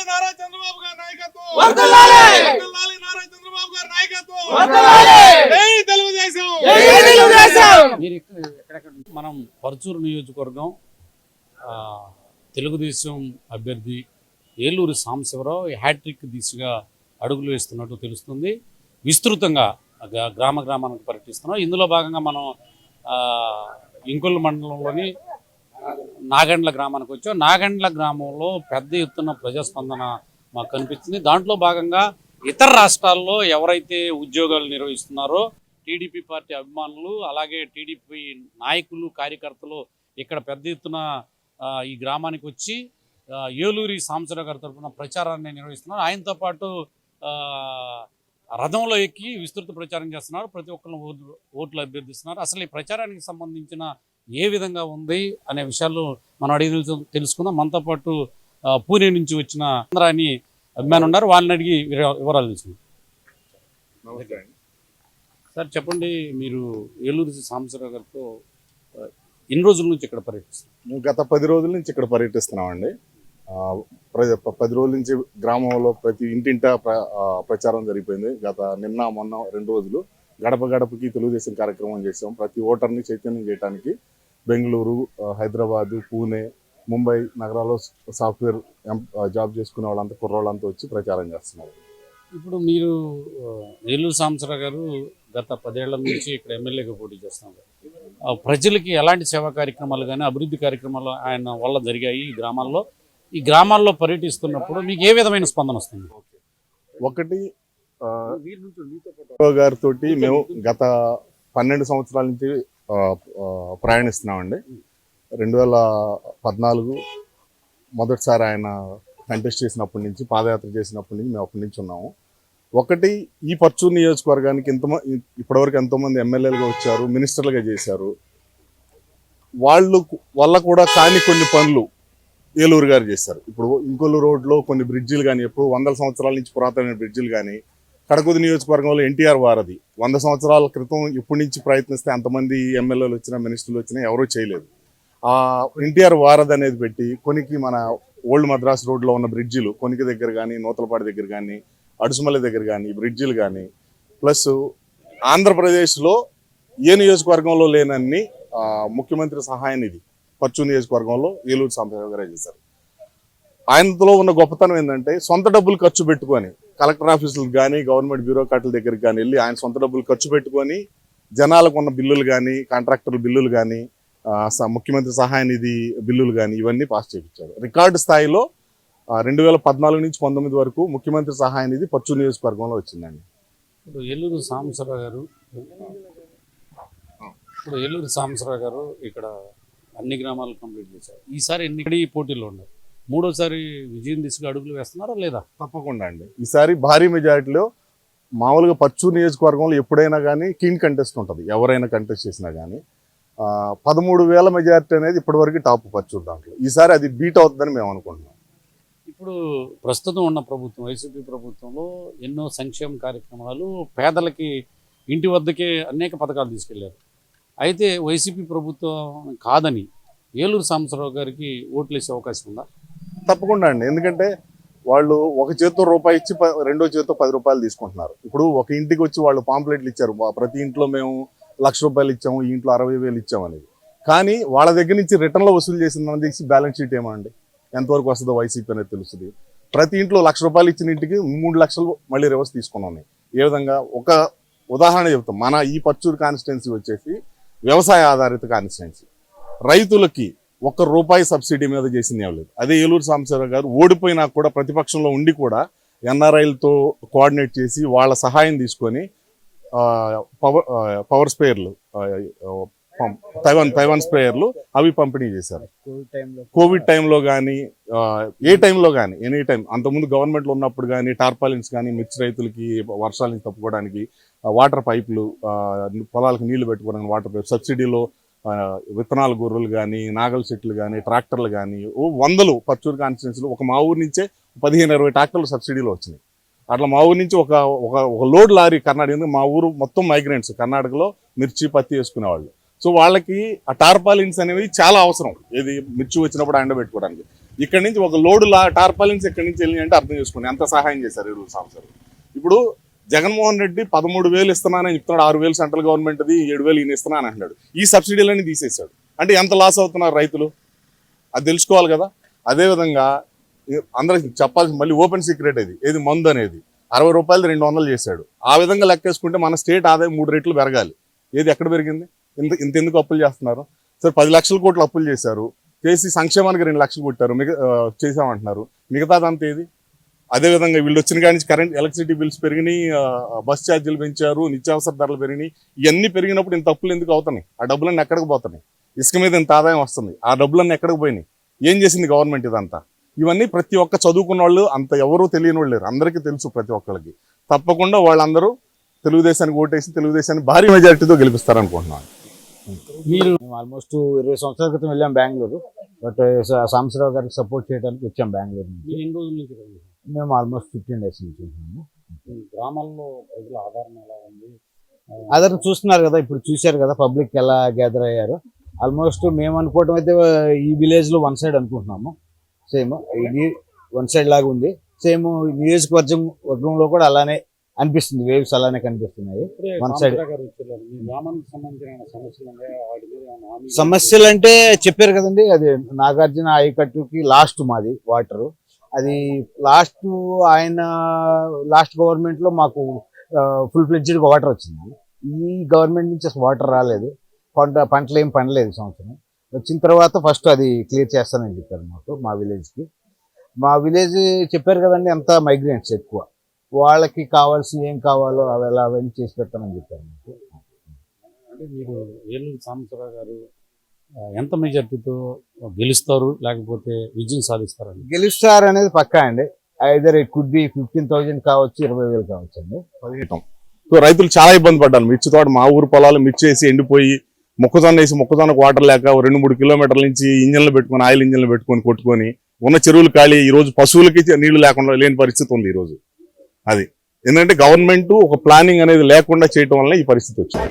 వర్ధిల్లాలి నారా చంద్రబాబు గారి నాయకత్వం వర్ధిల్లాలి! వర్ధిల్లాలి నారా చంద్రబాబు గారి నాయకత్వం వర్ధిల్లాలి! జై తెలుగుదేశం జై తెలుగుదేశం! మీరు ఇక్కడ ఎక్కడెక్కడ మనం పరచూరు నియోజకవర్గం ఆ, తెలుగుదేశం అభ్యర్థి ఏలూరు సాంబశివరావు హ్యాట్రిక్ దిశగా అడుగులు వేస్తున్నట్టు తెలుస్తుంది విస్తృతంగా గ్రా- గ్రామ గ్రామానికి పర్యటిస్తున్నాం ఇందులో భాగంగా మనం ఆ, ఇంకొల్లు మండలంలోని నాగండ్ల గ్రామానికి వచ్చాం. నాగండ్ల గ్రామంలో పెద్ద ఎత్తున ప్రజాస్పందన మాకు కనిపిస్తుంది దాంట్లో భాగంగా ఇతర రాష్ట్రాల్లో ఎవరైతే ఉద్యోగాలు నిర్వహిస్తున్నారో టీడీపీ పార్టీ అభిమానులు అలాగే టీడీపీ నాయకులు కార్యకర్తలు ఇక్కడ పెద్ద ఎత్తున ఈ గ్రామానికి వచ్చి ఏలూరి సాంబశివరావు గారి తరఫున ప్రచారాన్ని నిర్వహిస్తున్నారు. ఆయనతో పాటు రథంలో ఎక్కి విస్తృత ప్రచారం చేస్తున్నారు. ప్రతి ఒక్కరు ఓట్లు ఓట్లు అభ్యర్థిస్తున్నారు. అసలు ఈ ప్రచారానికి సంబంధించిన ఏ విధంగా ఉంది అనే విషయాలు మనం అడిగి తెలుసు- తెలుసుకుందాం. మనతో పాటు పూణే నుంచి వచ్చిన అని అభిమానులు ఉన్నారు. వాళ్ళని అడిగి వివరా- వివరాలు తెలుసుకుందాం. సార్ చెప్పండి మీరు ఏలూరు సాంబశివరావు గారితో ఎన్ని రోజుల నుంచి ఇక్కడ పర్యటిస్తారు మేము గత పది రోజుల నుంచి ఇక్కడ పర్యటిస్తున్నామండి. పది రోజుల నుంచి గ్రామంలో ప్రతి ఇంటింటా ప్రచారం జరిగిపోయింది. గత నిన్న మొన్న రెండు రోజులు గడప గడపకి తెలుగుదేశం కార్యక్రమం చేసాం ప్రతి ఓటర్ని చైతన్యం చేయడానికి బెంగళూరు హైదరాబాదు పూణే ముంబై నగరాల్లో సాఫ్ట్వేర్ జాబ్ చేసుకునే వాళ్ళంతా కుర్రోళ్ళంతా వచ్చి ప్రచారం చేస్తున్నారు. ఇప్పుడు మీరు ఆ, ఏలూరు సాంబశివరావు గారు గత పదేళ్ళ నుంచి ఇక్కడ ఎమ్మెల్యేగా పోటీ చేస్తున్నారు. ప్రజలకి ఎలాంటి సేవా కార్యక్రమాలు కానీ అభివృద్ధి కార్యక్రమాలు ఆయన వల్ల జరిగాయి ఈ గ్రామాల్లో. ఈ గ్రామాల్లో పర్యటిస్తున్నప్పుడు మీకు ఏ విధమైన స్పందన వస్తుంది? ఒకటి గారితో మేము గత పన్నెండు సంవత్సరాల నుంచి ప్రయాణిస్తున్నామండి. రెండు వేల పద్నాలుగు మొదటిసారి ఆయన కంటెస్ట్ చేసినప్పటి నుంచి పాదయాత్ర చేసినప్పటి నుంచి మేము అప్పటి నుంచి ఉన్నాము. ఒకటి ఈ పర్చూరు నియోజకవర్గానికి ఇంత ఇప్పటివరకు ఎంతోమంది ఎమ్మెల్యేలుగా వచ్చారు మినిస్టర్లుగా చేశారు. వాళ్ళు వల్ల కూడా కాని కొన్ని పనులు ఏలూరు గారు చేశారు. ఇప్పుడు ఇంకొల్లు రోడ్లో కొన్ని బ్రిడ్జిలు కానీ ఎప్పుడు వందల సంవత్సరాల నుంచి పురాతనమైన బ్రిడ్జిలు కానీ కడకుది నియోజకవర్గంలో ఎన్టీఆర్ వారది. వంద సంవత్సరాల క్రితం ఇప్పటి నుంచి ప్రయత్నిస్తే అంతమంది ఎమ్మెల్యేలు వచ్చినా మినిస్టర్లు వచ్చినా ఎవరూ చేయలేదు. ఆ ఎన్టీఆర్ వారధి అనేది పెట్టి కొనికి మన ఓల్డ్ మద్రాస్ రోడ్లో ఉన్న బ్రిడ్జిలు కొనికి దగ్గర కానీ నూతలపాటి దగ్గర కానీ అడుసుమల్లి దగ్గర కానీ బ్రిడ్జిలు కానీ ప్లస్ ఆంధ్రప్రదేశ్లో ఏ నియోజకవర్గంలో లేనన్ని ముఖ్యమంత్రి సహాయ నిధి పచ్చు నియోజకవర్గంలో ఏలూరు సాంబశివరావు చేశారు. ఆయనలో ఉన్న గొప్పతనం ఏంటంటే సొంత డబ్బులు ఖర్చు పెట్టుకొని కలెక్టర్ ఆఫీసులకు కానీ గవర్నమెంట్ బ్యూరోక్రాట్ల దగ్గరికి కానీ వెళ్ళి ఆయన సొంత డబ్బులు ఖర్చు పెట్టుకొని జనాలకు ఉన్న బిల్లులు కానీ కాంట్రాక్టర్ల బిల్లులు కానీ ముఖ్యమంత్రి సహాయ నిధి బిల్లులు కానీ ఇవన్నీ పాస్ చేయించారు రికార్డు స్థాయిలో రెండు వేల పద్నాలుగు నుంచి పంతొమ్మిది వరకు ముఖ్యమంత్రి సహాయ నిధి పచ్చు నియోజకవర్గంలో వచ్చిందండి. ఇప్పుడు ఎల్లూరు సాంబసరావు గారు ఇప్పుడు ఎల్లూరు సాంబసరావు గారు ఇక్కడ అన్ని గ్రామాలు కంప్లీట్ చేశారు. ఈసారి ఎన్ని ఈ ఉన్నారు? మూడోసారి విజయం దిశగా అడుగులు వేస్తున్నారా లేదా? తప్పకుండా అండి. ఈసారి భారీ మెజారిటీలో మామూలుగా పచ్చూరు నియోజకవర్గంలో ఎప్పుడైనా కానీ కింగ్ కంటెస్ట్ ఉంటుంది. ఎవరైనా కంటెస్ట్ చేసినా కానీ. పదమూడు వేల మెజారిటీ అనేది ఇప్పటివరకు టాప్ పచ్చూరు దాంట్లో. ఈసారి అది బీట్ అవుతుందని మేము అనుకుంటున్నాం. ఇప్పుడు ప్రస్తుతం ఉన్న ప్రభుత్వం వైసీపీ ప్రభుత్వంలో ఎన్నో సంక్షేమ కార్యక్రమాలు పేదలకి ఇంటి వద్దకే అనేక పథకాలు తీసుకెళ్ళారు. అయితే వైసీపీ ప్రభుత్వం కాదని ఏలూరు సాంబశివరావు గారికి ఓట్లు వేసే అవకాశం ఉందా? తప్పకుండా అండి. ఎందుకంటే వాళ్ళు ఒక చేతితో రూపాయి ఇచ్చి ప- రెండో చేతితో పది రూపాయలు తీసుకుంటున్నారు. ఇప్పుడు ఒక ఇంటికి వచ్చి వాళ్ళు పాంప్లెట్లు ఇచ్చారు. ప్రతి ఇంట్లో మేము లక్ష రూపాయలు ఇచ్చాము ఈ ఇంట్లో అరవై వేలు ఇచ్చాము అనేది. కానీ వాళ్ళ దగ్గర నుంచి రిటర్న్లో వసూలు చేసిందని తీసి బ్యాలెన్స్ షీట్ ఏమండి? ఎంతవరకు వస్తుందో వైసీపీ అనేది తెలుస్తుంది. ప్రతి ఇంట్లో లక్ష రూపాయలు ఇచ్చిన ఇంటికి మూడు లక్షలు మళ్ళీ రివర్స్ తీసుకున్నాం ఏ విధంగా? ఒక ఉదాహరణ చెప్తాం. మన ఈ పచ్చూరు కాన్స్టిట్యున్సీ వచ్చేసి వ్యవసాయ ఆధారిత కాన్స్టిట్యున్సీ రైతులకి ఒక్క రూపాయి సబ్సిడీ మీద చేసింది ఏం లేదు. అదే ఏలూరు సాంబశివరావు గారు ఓడిపోయినా కూడా ప్రతిపక్షంలో ఉండి కూడా ఎన్ఆర్ఐలతో కోఆర్డినేట్ చేసి వాళ్ళ సహాయం తీసుకొని పవర్ పవర్ స్ప్రేయర్లు తైవాన్ తైవాన్ స్ప్రేయర్లు అవి పంపిణీ చేశారు. కోవిడ్ టైంలో కానీ ఏ టైంలో కానీ ఎనీ టైం అంతకుముందు గవర్నమెంట్లో ఉన్నప్పుడు కానీ టార్పాలిన్స్ కానీ మిర్చి రైతులకి వర్షాల నుంచి తప్పుకోవడానికి వాటర్ పైపులు పొలాలకు నీళ్ళు పెట్టుకోవడానికి వాటర్ పైప్ సబ్సిడీలో విత్తనాల గొర్రెలు కానీ నాగల చెట్లు కానీ ట్రాక్టర్లు కానీ ఓ వందలు పచ్చూరు కాన్స్టిట్యున్సీలో ఒక మా ఊరు నుంచే పదిహేను ఇరవై ట్రాక్టర్లు సబ్సిడీలో వచ్చినాయి. అట్లా మా ఊరు నుంచి ఒక ఒక ఒక లోడ్ లారీ కర్ణాటక ఎందుకు మా ఊరు మొత్తం మైగ్రెంట్స్ కర్ణాటకలో మిర్చి పత్తి వేసుకునేవాళ్ళు. సో వాళ్ళకి ఆ టార్పాలిన్స్ అనేవి చాలా అవసరం. ఇది మిర్చి వచ్చినప్పుడు ఎండబెట్టుకోవడానికి ఇక్కడ నుంచి ఒక లోడు లా టార్పాలిన్స్ ఇక్కడ నుంచి వెళ్ళి అంటే అర్థం చేసుకోండి ఎంత సహాయం చేశారు ఏలూరు సంవత్సరం ఇప్పుడు జగన్మోహన్ రెడ్డి పదమూడు వేలు ఇస్తున్నానని చెప్తున్నాడు ఆరు వేలు సెంట్రల్ గవర్నమెంట్ది ఏడు వేలు ఈయన ఇస్తున్నాను అంటున్నాడు. ఈ సబ్సిడీలన్నీ తీసేశాడు. అంటే ఎంత లాస్ అవుతున్నారు రైతులు? అది తెలుసుకోవాలి కదా. అదేవిధంగా అందరికి చెప్పాల్సి మళ్ళీ ఓపెన్ సీక్రెట్ ఇది. ఏది? మందు అనేది. అరవై రూపాయలు రెండు వందలు చేశాడు. ఆ విధంగా లెక్కేసుకుంటే మన స్టేట్ ఆదాయం మూడు రెట్లు పెరగాలి. ఏది ఎక్కడ పెరిగింది? ఇంత ఇంత ఎందుకు అప్పులు చేస్తున్నారు? సరే పది లక్షల కోట్లు అప్పులు చేశారు. చేసి సంక్షేమానికి రెండు లక్షలు కొట్టారు. మిగ చేసామంటున్నారు మిగతాదంతా ఏది? అదేవిధంగా వీళ్ళు వచ్చిన కాడి నుంచి కరెంట్ ఎలక్ట్రిసిటీ బిల్స్ పెరిగినాయి బస్ ఛార్జీలు పెంచారు నిత్యావసర ధరలు పెరిగినాయి. ఇవన్నీ పెరిగినప్పుడు ఇంత అప్పులు ఎందుకు అవుతున్నాయి? ఆ డబ్బులన్నీ ఎక్కడికి పోతున్నాయి? ఇసుక మీద ఇంత ఆదాయం వస్తుంది. ఆ డబ్బులన్నీ ఎక్కడికి పోయినాయి? ఏం చేసింది గవర్నమెంట్ ఇదంతా? ఇవన్నీ ప్రతి ఒక్క చదువుకున్న వాళ్ళు అంత ఎవరూ తెలియని వాళ్ళు లేరు. అందరికీ తెలుసు ప్రతి ఒక్కరికి తప్పకుండా వాళ్ళందరూ తెలుగుదేశానికి ఓటేసి తెలుగుదేశాన్ని భారీ మెజారిటీతో గెలిపిస్తారనుకుంటున్నాను. మీరు ఆల్మోస్ట్ ఇరవై సంవత్సరాల క్రితం వెళ్ళాం బెంగళూరు. బట్ సాంబశివరావు గారికి సపోర్ట్ చేయడానికి వచ్చాం బెంగళూరు ఎన్ని రోజుల నుంచి? మేము ఆల్మోస్ట్ ఫిఫ్టీన్ డేస్ నుంచి ఉంటున్నాము. గ్రామాల్లో ప్రజల ఆదరణ ఎలా ఉంది? అదర్ చూస్తున్నారు కదా ఇప్పుడు చూశారు కదా పబ్లిక్ ఎలా గ్యాదర్ అయ్యారు. ఆల్మోస్ట్ మేము అనుకోవటం అయితే ఈ విలేజ్లో వన్ సైడ్ అనుకుంటున్నాము. సేమ్ ఇది వన్ సైడ్ లాగా ఉంది. సేమ్ నియోజకవర్గం వర్గంలో కూడా అలానే అనిపిస్తుంది వేవ్స్ అలానే కనిపిస్తున్నాయి. ఏమైనా హామీ సమస్యలు అంటే చెప్పారు కదండి అది నాగార్జున ఆయకట్టుకి లాస్ట్ మాది వాటర్ అది లాస్ట్ ఆయన లాస్ట్ గవర్నమెంట్లో మాకు ఫుల్ ఫ్లెడ్జ్డ్ వాటర్ వచ్చింది. ఈ గవర్నమెంట్ నుంచి అసలు వాటర్ రాలేదు. పంట పంటలు ఏం పండలేదు సంవత్సరం. వచ్చిన తర్వాత ఫస్ట్ అది క్లియర్ చేస్తానని చెప్పారు మాకు మా విలేజ్కి మా విలేజ్ చెప్పారు కదండి అంతా మైగ్రెంట్స్ ఎక్కువ. వాళ్ళకి కావాల్సి ఏం కావాలో అవి ఎలా అవన్నీ చేసి పెడతానని చెప్పారు మాకు. అంటే మీరు ఏలూరు సాంబశివరావు గారు ఎంత మెజార్టీతో గెలుస్తారు లేకపోతే విజయం సాధిస్తారని? గెలుస్తారు అనేది పక్కా అండి. Either it could be fifteen thousand కావచ్చు ఇరవై వేలు కావచ్చు అండి. పదిహేను. సో రైతులు చాలా ఇబ్బంది పడ్డారు. మిర్చి తోట మా ఊరు పొలాలు మిర్చి వేసి ఎండిపోయి మొక్కజొన్న వేసి మొక్కజొన్నకు వాటర్ లేక రెండు మూడు కిలోమీటర్ల నుంచి ఇంజన్లు పెట్టుకొని ఆయిల్ ఇంజన్లు పెట్టుకొని కొట్టుకొని ఉన్న చెరువులు ఖాళీ ఈ రోజు పశువులకి నీళ్ళు లేకుండా లేని పరిస్థితి ఉంది ఈ రోజు. అది. ఎందుకంటే గవర్నమెంట్ ఒక ప్లానింగ్ అనేది లేకుండా చేయటం వల్ల ఈ పరిస్థితి వచ్చింది.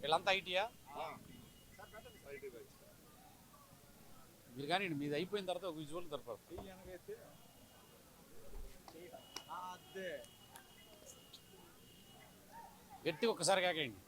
వీళ్ళంతా ఐటీయా? మీరు కానీ మీది అయిపోయిన తర్వాత ఒక విజువల్ తరపు గట్టి ఒక్కసారి కాకండి